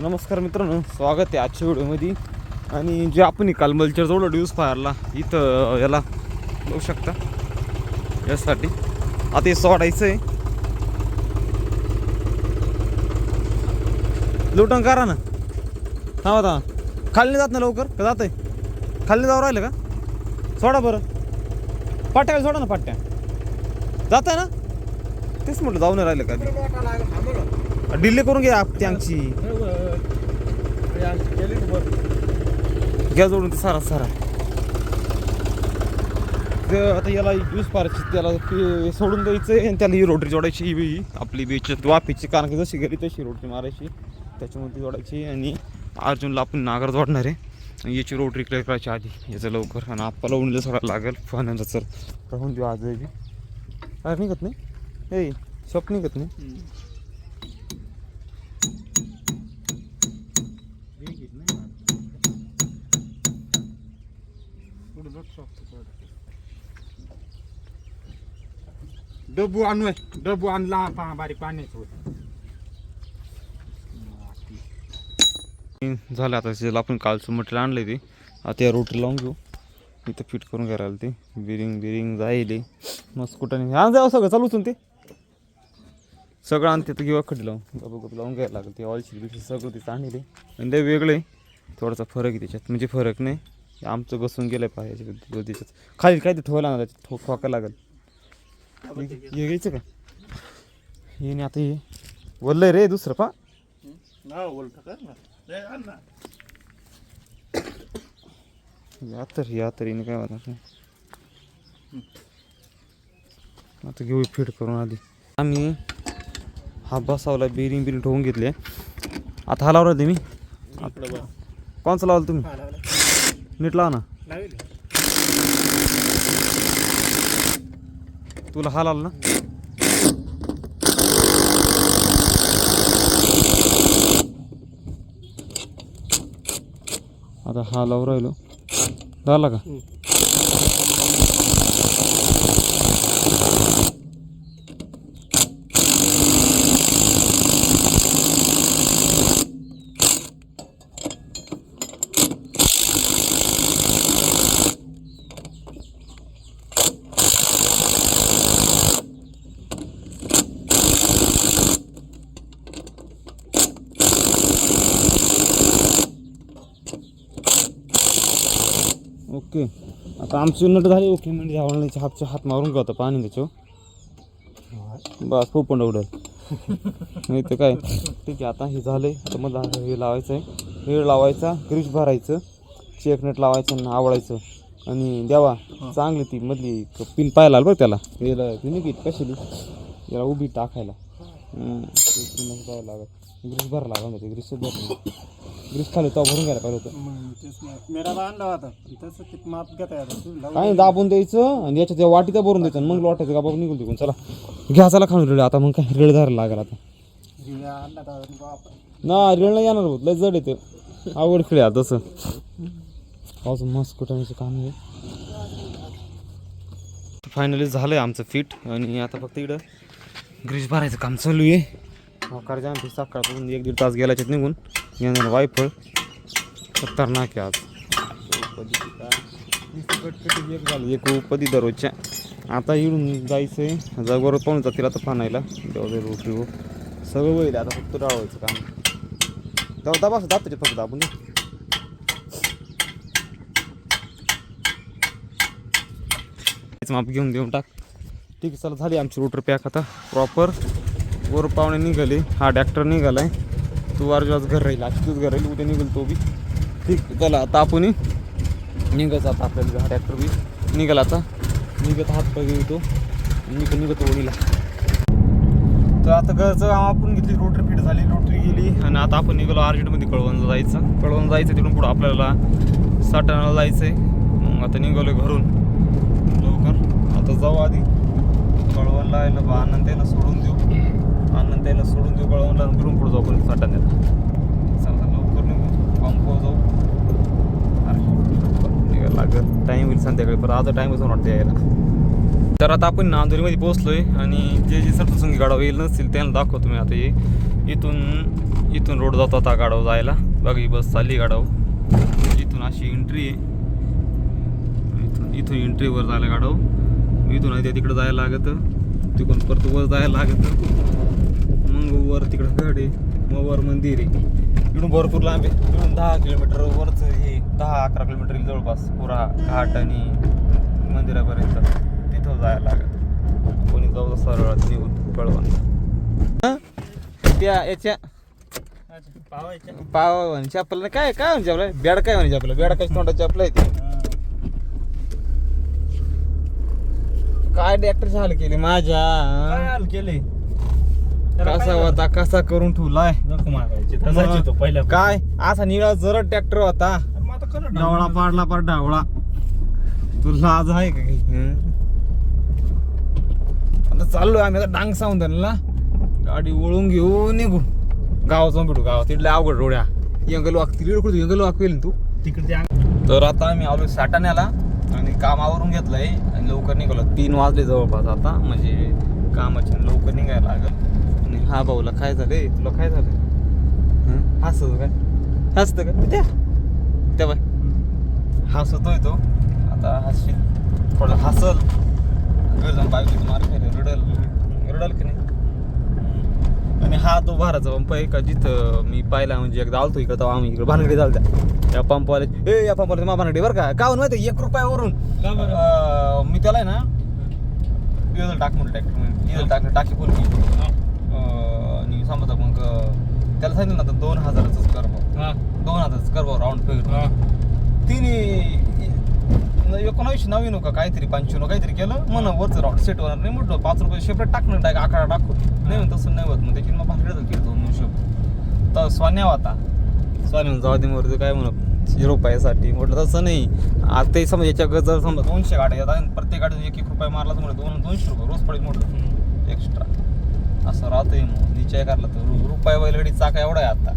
नमस्कार मित्रांनो स्वागत आहे आजच्या व्हिडिओमध्ये. आणि जे आपण काल मल्चर जवळ ड्यूज फायरला इथं याला बघू शकता. यासाठी. आता हे सोडायचं आहे लुटण करा ना. थांबा थांबा खाली नाही जात ना लवकर? का जात आहे खाली जाऊ राहिलं का? सोडा बरं. पाट्या सोडा ना पाट्या. जात आहे ना? तेच म्हटलं जाऊन राहिलं का डिले करून घ्या त्यांची घ्या जोडून ते सारा सारा. ते आता याला यूज पारायची त्याला ते सोडून द्यायचं आणि त्याला ही रोटरी जोडायची ही आपली बीच वाफीची. कारण की जशी गेली तशी रोटरी मारायची त्याच्यामध्ये ती जोडायची आणि अर्जुनला आपण नागर जोडणार आहे. आणि याची रोटरी क्लिअर करायची आधी याचं लवकर. आणि आप्पाला उंडलं सोडायला लागेल. फाण्याचा सर राहून देऊ आज बी. अरे निघत नाही. हे शॉप निघत नाही. डबू आणू डबू आणला पा बारीक पाण्याचं झालं आता त्याला आपण कालचं मटेरियल आणलं ते. आता या रोटरी लावून घेऊ. इथं फिट करून घ्यायला ते बिरिंग बिरिंग जाईल मस्त कुठं हा जावं सगळं चालूच ते? सगळं आणते तर किंवा खडी लावून. गप गप लावून घ्यायला लागलं. ते ऑइल बिल सगळं ते आणले. आणि ते वेगळं आहे. थोडासा फरक आहे त्याच्यात. म्हणजे फरक नाही. आमचं घसून गेलं पाहिजे त्याच्यात खाली काय ते ठेवायला ना त्याच्यात? ठो ठोकायला लागेल. हे घ्यायचं का? हे नाही आता हे. बोललंय रे दुसरं पा या तर या तर हिने काय होणार नाही. आता घेऊ फिट करून आधी. आम्ही हा बसावला बेरिंग बिरिंग ठेवून घेतले. आता हा लावला मी? कोणचा लावला तुम्ही? नीट लावा ना. तुला हा लावला ना? आता हा लावून राहिलो. झाला का? ओके. आता आमची नट झाली ओके म्हणजे धावण्याचे हातचे हात मारून का होता पाणी त्याच्यावर. बस पोपंड उडल नाही तर काय? ठीक आहे आता हे झालंय. आता मला हे लावायचं आहे हेळ लावायचा ग्रीस भरायचं चेक नेट लावायचं आणि आवडायचं आणि द्यावा चांगली ती मधली पिन पाहायला आलं बरं त्याला. याला ती की कशी याला उभी टाकायला. पाहायला लागत ग्रीस भरायला लागत होते ग्रीस भरलं ग्रीस खाली तो भरून घ्यायला पाहिजे होतं? मेरा आणला होता तसं ते माप घेता येतं. काय दाबून द्यायचं आणि याच्यात या वाटीचा भरून द्यायचं. आणि मग लोटायचं का बाबा निघून तिकून चला. घ्या चला खाऊन रेड. आता मग काय रेड धरायला लागेल आता. आणला होता ना रेड नाही येणार होत. लय जड येतं आवड खेळ तसं. पाऊस मस्त कुठाण्याचं काम आहे. फायनली झालं आहे आमचं फिट आणि आता फक्त इकडं ग्रीस भरायचं काम चालू आहे. मकार जाम सकाळपासून एक दीड तास गेल्याच्यात निघून. येणार वायफळ खतरनाक आहे आज. एक झाली एक उपदी दररोजच्या. आता येऊन जायचं आहे जागोर पाहून जातील आता पाणायला देवा रोटी हो सगळं होईल. आता फक्त डाळवायचं काम. तेव्हा दाबा दाब त्याच्यात फक्त दाबून हेच माप घेऊन देऊन टाक. ठीक आहे चला झाली आमची रोटर पॅक आता. प्रॉपर वर पाहुणे निघाले. हा डॅक्टर निघाला आहे तू अर्जुनाच घर राहील आज घर राहील उद्या निघेल तो बी. ठीक चला आता आपण निघायचं आता आपल्याला हा बी. निघाला आता. निघत हात पाय घेतो निघत निघत ओढीला तर आता घरचं काम आपण घेतली रोटरी फिट झाली रोटरी गेली. आणि आता आपण निघालो अर्जंटमध्ये कळवण जायचं. कळवण जायचं तिकडून पुढं आपल्याला साठाणाला जायचं आहे मग आता निघालो घरून. लवकर. आता जाऊ आधी. कळवणला यायला बा आनंद त्याला सोडून देऊ. आनंद त्याला सोडून देऊ गळवून आणि घरून पुढं जाऊ आपण साठाण्यात चला लवकर निघू. पंप जाऊ. अरे लागत टाईम होईल संध्याकाळी पण आता टाईमच वाटते यायला. तर आता आपण नांदुरीमध्ये पोहोचलोय आणि जे जे सरसंगी गाडा येईल नसतील त्यांना दाखवतो मी आता हे. इथून इथून रोड जातो आता गाडाव जायला. बघा ही बस चालली गाडाव. इथून अशी एंट्री आहे. इथून इथून एंट्रीवर जायला गाडव. इथून आहे ते तिकडे जायला लागतं. तिकडून परत वर जायला लागतं. मग वर तिकडं गड आहे. मग वर मंदिर आहे. इकडून भरपूर लांब आहे. इकडून दहा किलोमीटर वरच हे दहा अकरा किलोमीटर येईल जवळपास. पुरा घाट आणि मंदिरापर्यंत. तिथं जायला लागत कोणी जाऊ सरळ निघून. कळवण त्या याच्या पाव म्हणे चपला काय काय म्हणजे आपलं बेड काय म्हणजे आपलं बेड काय तोंडाची चपला आहे ती काय डॅक्टर झालं केले माझ्या? हाल केले? कसा होता कसा करून ठेवलाय? नको मागायचे तसाच येतो पहिल्या काय? असा निळा जरट ट्रॅक्टर होता. मग आता कलर डावळा पाडला पार डावळा. तू लाज आहे का हं? आता चाललोय आम्ही आता डांग सावंतला गाडी वळून घेऊन निघू. गावात जाऊन भेटू गावात. तिथल्या अवघड रोड्या. यंगल वाक तिकडे कुठे यंगल वाकवेल तू? तिकडे तर आता आम्ही आलो साठाण्याला आणि काम आवरून घेतलंय आणि लवकर निघालो. तीन वाजले जवळपास आता. म्हणजे कामाचे लवकर निघायला लागल. हा भाऊला काय झालंय? तुला काय झालं हं? हसत काय हसत का? त्या त्या बाय. हसतोय तो. आता हसशील. थोडं हसल. घर जाऊन बायको मार खायला. रडल. रडल की नाही? आणि हा तो भाराचा पंप आहे का? जिथं मी पाहिला म्हणजे एकदा आलतो इकडं तेव्हा आम्ही इकडे भानगडी चालत्या त्या पंपवाले ए या पंपवाले मा भानगडी बरं का? का माहिती एक रुपयावरून. मी त्याला आहे ना डिझेल टाक म्हणलं ट्रॅक्टर डिझेल टाक टाकी फुल समजा मग त्याला सांगितलं ना आता दोन हजाराचंच कर हा, दोन हजारच कर राऊंड फिगर हा. तिने एकोणावीसशे नव्याण्णव का काहीतरी पंच्याण्णव काहीतरी केलं म्हणून वरचं राऊंड सेट होणार नाही म्हटलं पाच रुपये सेपरेट टाकणं टाक आकडा टाकून नाही म्हणून तसं नाही होत मग त्याची मग भांडळ केलं दोन नऊशे तर सोन्या होता म्हणून जाऊ दे मग काय म्हणत रुपयासाठी. म्हटलं तसं नाही. आता समजा याच्या गजर समजा दोनशे गाड्या येतात आणि प्रत्येक गाडीने एक एक रुपये मारला तर म्हणलं दोन दोनशे रुपये रोज पडेल म्हटलं. एक्स्ट्रा असं राहतंय मग विचार करला तर रुपया बैलगाडी चाका एवढा आहे आता.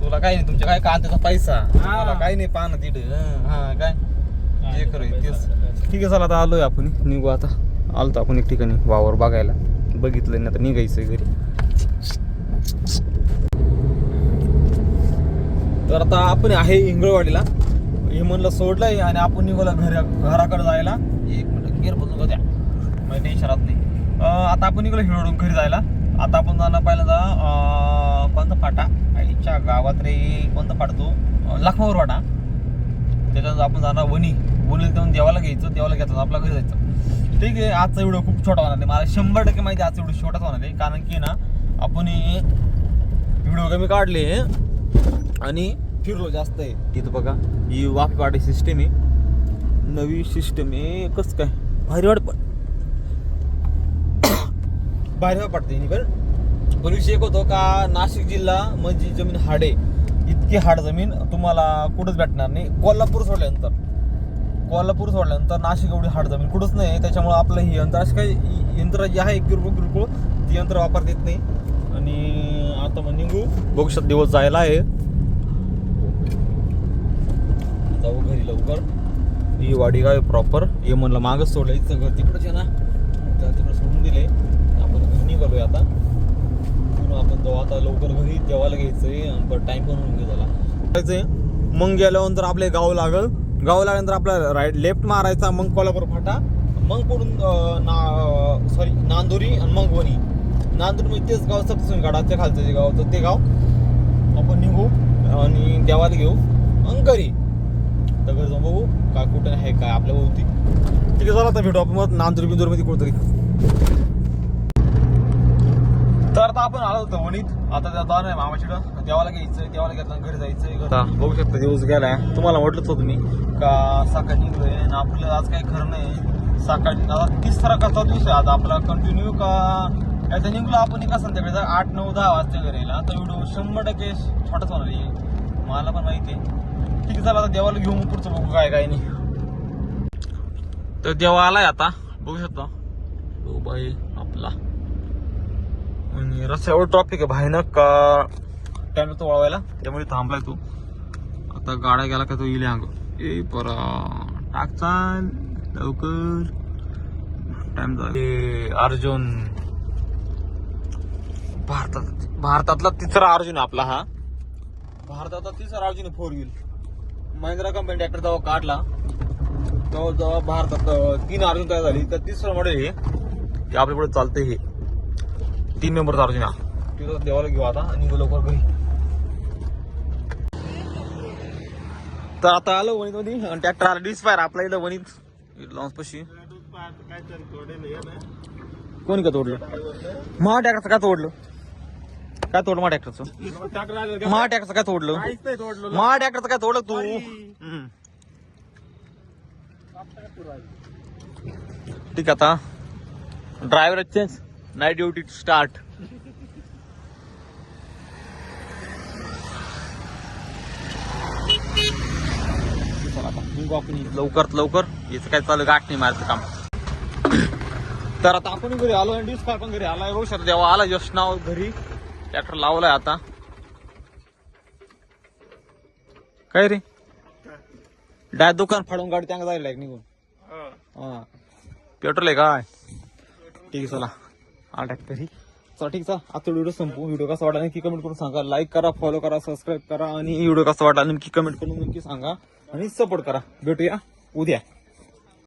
तुला काही नाही तुमच्या काय कांद्याचा पैसा? मला काही नाही पाहणं तिथे. हा काय? जे खरं आहे तेच. ठीक आहे चला आता आलोय आपण. निघू आता. आलतो आपण एक ठिकाणी वावर बघायला. बघितलं नाही आता निघायचं घरी. तर आता आपण आहे इंगळवाडीला. हे म्हणलं सोडलंय आणि आपण निघाला घरी घराकडे जायला. एक मिनिट गेअर बदलू का द्या. म्हणजे टेन्शन राहत नाही. आता आपण निघालो हिरोडून घरी जायला. आता आपण जाणार पहिल्यांदा कोणता फाटा आईच्या गावात रे कोणता फाटा तो. अं, लखमावर वाटा. त्याच्यानंतर आपण जाणार वणी. वणीला जाऊन देवाला घ्यायचं देवाला घेतलं आपला घरी जायचं. ठीक आहे आजचा व्हिडिओ खूप छोटा होणार आहे. मला शंभर टक्के माहिती आहे आजचा व्हिडिओ छोटाच होणार आहे. कारण की ना आपण व्हिडिओ कमी काढले आणि फिरलो जास्त आहे. तिथं बघा ही वाफवाडी सिस्टीम आहे. नवी सिस्टम आहे कसं काय भारी वाट पण बाहेर पडते पण पण विषय एक होतो का नाशिक जिल्हा म्हणजे जमीन हाडे इतकी हाड जमीन तुम्हाला कुठंच भेटणार नाही. कोल्हापूर सोडल्यानंतर कोल्हापूर सोडल्यानंतर नाशिक एवढी हाड जमीन कुठंच नाही. त्याच्यामुळे आपलं ही यंत्र अशी काही यंत्र जे आहे किरकोळ किरकोळ ती यंत्र वापरता येत नाही. आणि आता मग निघू. भविष्यात दिवस जायला आहे. जाऊ घरी लवकर. ही वाडी गाव प्रॉपर हे म्हणलं मागच सोडलं. इथं घर तिकडंच आहे ना. त्या तिकडं सोडून दिले. निघालोय आता. म्हणून आपण जाऊ आता लवकर घरी देवाला घ्यायचंय आणि परत टाइम पण होऊन गेला जायचंय. मग गेल्यानंतर आपले गाव लागल. गाव लागल्यानंतर आपला राईट लेफ्ट मारायचा मग कोल्हापूर फाटा मग पुढून ना सॉरी नांदोरी आणि मग वणी. नांदोरी म्हणजे तेच गाव सप्तशृंगी खालचं जे गाव होतं ते गाव. आपण निघू आणि देवाला घेऊ. आणि घरी. दगड जाऊन बघू काय कुठे आहे काय आपल्या भोवती. ठीक आहे चला आता भेटू आपण मग नांदूर बिंदूरमध्ये कुठंतरी. तर आता आपण आलो होतो वणीत. आता त्या दार आहे मामाच्याकडं देवाला घ्यायचं देवाला घेतलं घरी जायचं आता बघू शकता दिवस गेलाय. तुम्हाला म्हटलंच होतं मी. का सकाळी निघलोय आणि आपलं आज काही खरं नाही. सकाळी आता तिसरा का चौथा दिवस आहे. आता आपला कंटिन्यू का याचा निघलो आपण का संध्याकाळी. जर आठ नऊ दहा वाजता घरी यायला. तर व्हिडिओ शंभर टक्के छोटाच होणार आहे. मला पण माहिती आहे. ठीक आहे चला आता देवाला घेऊन पुढचं बघू काय काय नाही. तर देवा आलाय आता. बघू शकता. बाई आपला. आणि रस्त्यावर ट्रॉफिक आहे भयानक का? टाइम तो वळवायला त्यामुळे थांबलाय तू. आता गाड्या गेला का तो येईल अंग ए परा टाक चाल लवकर. टाइम झाला. अर्जुन. भारतात भारतातला तिसरा अर्जुन आपला हा. भारतातला तिसरा अर्जुन आहे four wheel Mahindra company tractor जेव्हा काढला तेव्हा जेव्हा भारतात तीन अर्जुन तयार झाली. तर तिसरं मॉडेल हे आपल्याकडे चालते हे. तीन नंबरचा अर्जुन हा तिथं देवाला घेऊ आता आणि लवकर घरी. तर आता आलो वणीत मध्ये ट्रॅक्टर आला डिस्पायर आपल्या इथं वणीत. लॉन्स पशी. कोणी का तोडलं? महा ट्रॅक्टरचं काय तोडलं? काय तोडलं महा ट्रॅक्टरचं? महा ट्रॅक्टरचं काय तोडलं? महा ट्रॅक्टरचं काय तोडलं तू. ठीक आता. Driver change night duty start. लवकर लवकर. याचं काय चालू गाठ नाही मारायचं काम. तर आता आपण घरी आलो आणि डिस्क पण घरी आलाय. रोशन देवा आला जस्ट नाव घरी. ट्रॅक्टर लावलाय आता. काय रे? डाय दुकान फाडून गाडी त्यांना जायला एक निघून. हा. पेट्रोल आहे काय? ठीक आहे चला. आठ तरी चला ठीक आहे आजचा व्हिडिओ संपू व्हिडिओ कसा वाटला नक्की कमेंट करून सांगा. लाईक करा फॉलो करा सबस्क्राईब करा आणि व्हिडिओ कसा वाटला नक्की कमेंट करून नक्की सांगा. आणि सपोर्ट करा. भेटूया उद्या.